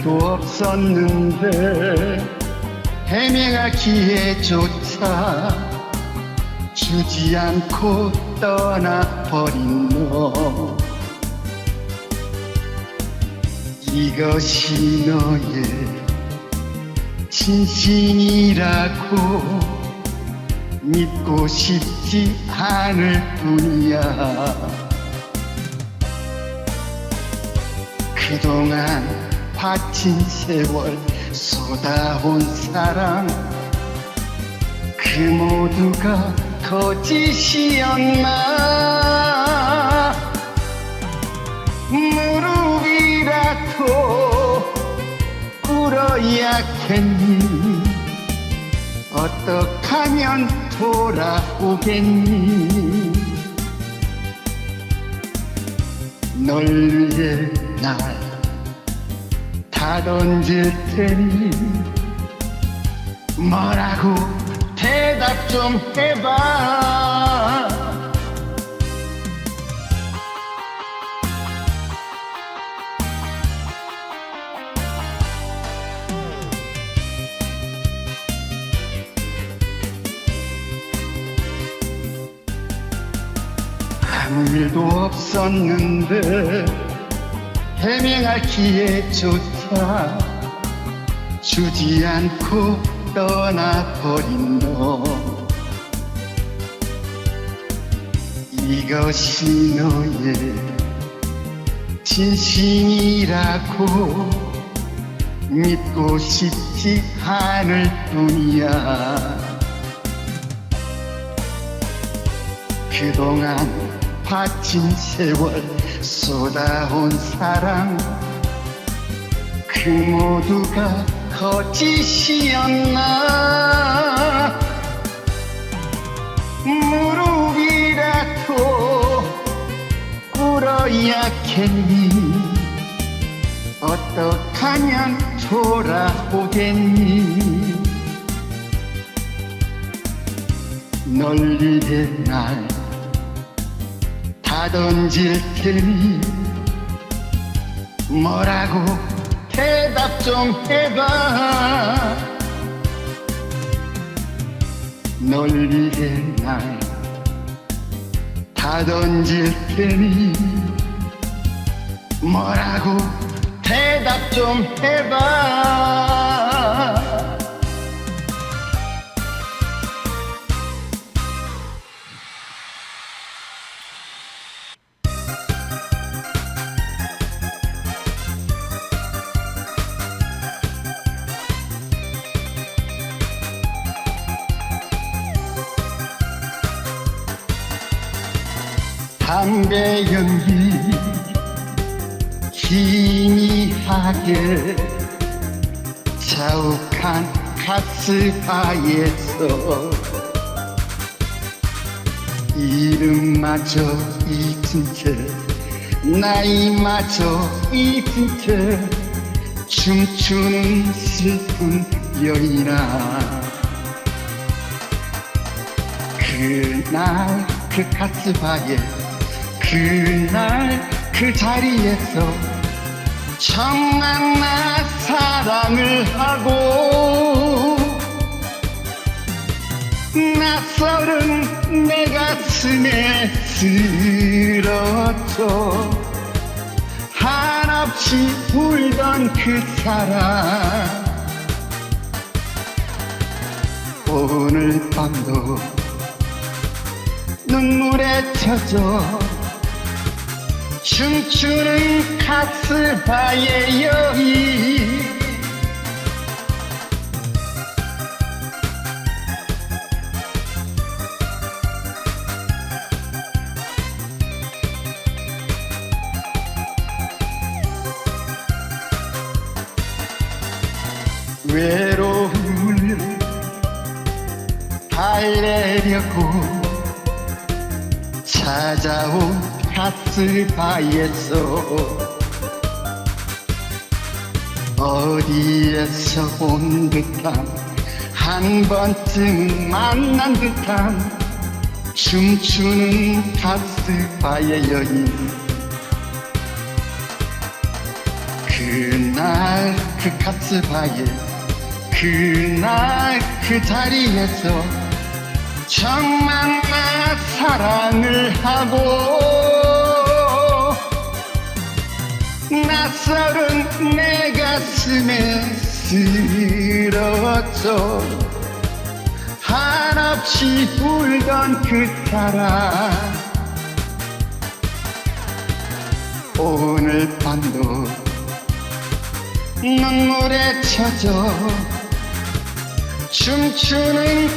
일도 없었는데 기회조차 주지 않고 떠나버린 너. 이것이 너의 진심이라고 믿고 싶지 않을 뿐이야. 그동안 바친 세월 쏟아온 사랑. 그 모두가 거짓이었나? 무릎이라도 꿇어야겠니? 어떡하면 돌아오겠니? 널 위해 날 다 던질 테니 뭐라고 대답 좀 해봐. 아무 일도 없었는데 해명할 기회 조차 주지 않고 떠나버린 너. 이것이 너의 진심이라고 믿고 싶지 않을 뿐이야. 그동안 바친 세월 쏟아온 사랑 그 모두가 거짓이었나? 무릎이라도 꿇어야 겠니 어떡하면 돌아오겠니? 널 위해 날다 던질 테니 뭐라고 대답 좀 해봐. 널 위해 날 다 던질 테니 뭐라고 대답 좀 해봐 담배 연기 희미하게 자욱한 가스바에서 이름마저 잊은 채 나이마저 잊은 채 춤추는 슬픈 여인아. 그날 그 가스바에 그날 그 자리에서 처음 만나 사랑을 하고 낯설은 내 가슴에 쓰러져 한없이 울던 그 사랑 오늘 밤도 눈물에 젖어 춤추는 가스바의 여인 외로움을 달래려고 찾아온 가스바에서 어디에서 온 듯한 한 번쯤 만난 듯한 춤추는 가스바의 여인 그날 그 카스바에 그날 그 자리에서 정말 나 사랑을 하고 낯설은 내 가슴에 쓰러져. 한없이 울던 그 사랑 오늘 밤도 눈물에 젖어 춤추는 여인